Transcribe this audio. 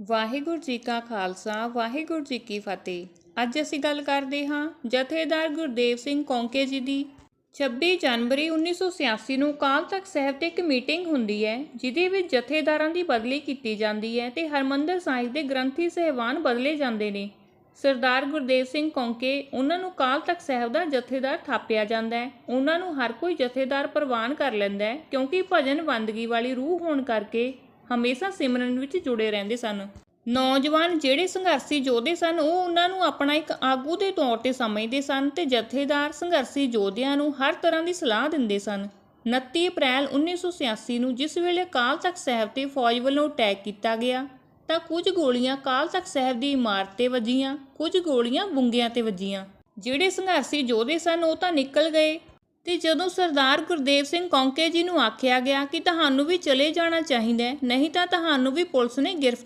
ਵਾਹਿਗੁਰੂ ਜੀ ਕਾ ਖਾਲਸਾ, ਵਾਹਿਗੁਰੂ ਜੀ ਕੀ ਫਤਿਹ। ਅੱਜ ਅਸੀਂ ਗੱਲ ਕਰਦੇ ਹਾਂ ਜਥੇਦਾਰ ਗੁਰਦੇਵ ਸਿੰਘ ਕੌਂਕੇ ਜੀ ਦੀ। 26 ਜਨਵਰੀ 1986 ਨੂੰ ਅਕਾਲ ਤਖਤ ਸਾਹਿਬ ਤੇ ਇੱਕ ਮੀਟਿੰਗ ਹੁੰਦੀ ਹੈ, ਜਿਹਦੇ ਵਿੱਚ ਜਥੇਦਾਰਾਂ ਦੀ ਬਦਲੀ ਕੀਤੀ ਜਾਂਦੀ ਹੈ ਤੇ ਹਰਮੰਦਰ ਸਾਹਿਬ ਦੇ ਗ੍ਰੰਥੀ ਸਹਿਬਾਨ ਬਦਲੇ ਜਾਂਦੇ ਨੇ। ਸਰਦਾਰ ਗੁਰਦੇਵ ਸਿੰਘ ਕੌਂਕੇ ਉਹਨਾਂ ਨੂੰ ਅਕਾਲ ਤਖਤ ਸਾਹਿਬ ਦਾ ਜਥੇਦਾਰ ਥਾਪਿਆ ਜਾਂਦਾ ਹੈ। ਉਹਨਾਂ ਨੂੰ ਹਰ ਕੋਈ ਜਥੇਦਾਰ ਪ੍ਰਵਾਨ ਕਰ ਲੈਂਦਾ ਹੈ, ਕਿਉਂਕਿ ਭਜਨ ਬੰਦਗੀ ਵਾਲੀ ਰੂਹ ਹੋਣ ਕਰਕੇ ਹਮੇਸ਼ਾ ਸਿਮਰਨ ਵਿੱਚ ਜੁੜੇ ਰਹਿੰਦੇ ਸਨ। ਨੌਜਵਾਨ ਜਿਹੜੇ ਸੰਘਰਸ਼ੀ ਯੋਧੇ ਸਨ, ਉਹ ਉਹਨਾਂ ਨੂੰ ਆਪਣਾ ਇੱਕ ਆਗੂ ਦੇ ਤੌਰ ਤੇ ਸਮਝਦੇ ਸਨ ਤੇ ਜਥੇਦਾਰ ਸੰਘਰਸ਼ੀ ਯੋਧਿਆਂ ਨੂੰ ਹਰ ਤਰ੍ਹਾਂ ਦੀ ਸਲਾਹ ਦਿੰਦੇ ਸਨ। 29 ਅਪ੍ਰੈਲ 1986 ਨੂੰ ਜਿਸ ਵੇਲੇ ਕਾਲ ਤਖਤ ਸਾਹਿਬ ਤੇ ਫੌਜ ਵੱਲੋਂ ਅਟੈਕ ਕੀਤਾ ਗਿਆ, ਤਾਂ ਕੁਝ ਗੋਲੀਆਂ ਕਾਲ ਤਖਤ ਸਾਹਿਬ ਦੀ ਇਮਾਰਤ ਤੇ ਵੱਜੀਆਂ, ਕੁਝ ਗੋਲੀਆਂ ਬੁੰਗਿਆਂ ਤੇ ਵੱਜੀਆਂ। ਜਿਹੜੇ ਸੰਘਰਸ਼ੀ ਯੋਧੇ ਸਨ, ਉਹ ਤਾਂ ਨਿਕਲ ਗਏ ਤੇ ਜਦੋਂ ਸਰਦਾਰ ਗੁਰਦੇਵ ਸਿੰਘ ਕੌਂਕੇ ਜੀ ਨੂੰ ਆਖਿਆ ਗਿਆ ਕਿ ਤੁਹਾਨੂੰ ਵੀ ਚਲੇ ਜਾਣਾ ਚਾਹੀਦਾ ਹੈ, ਨਹੀਂ ਤਾਂ ਤੁਹਾਨੂੰ ਵੀ ਪੁਲਿਸ ਨੇ ਗ੍ਰਿਫ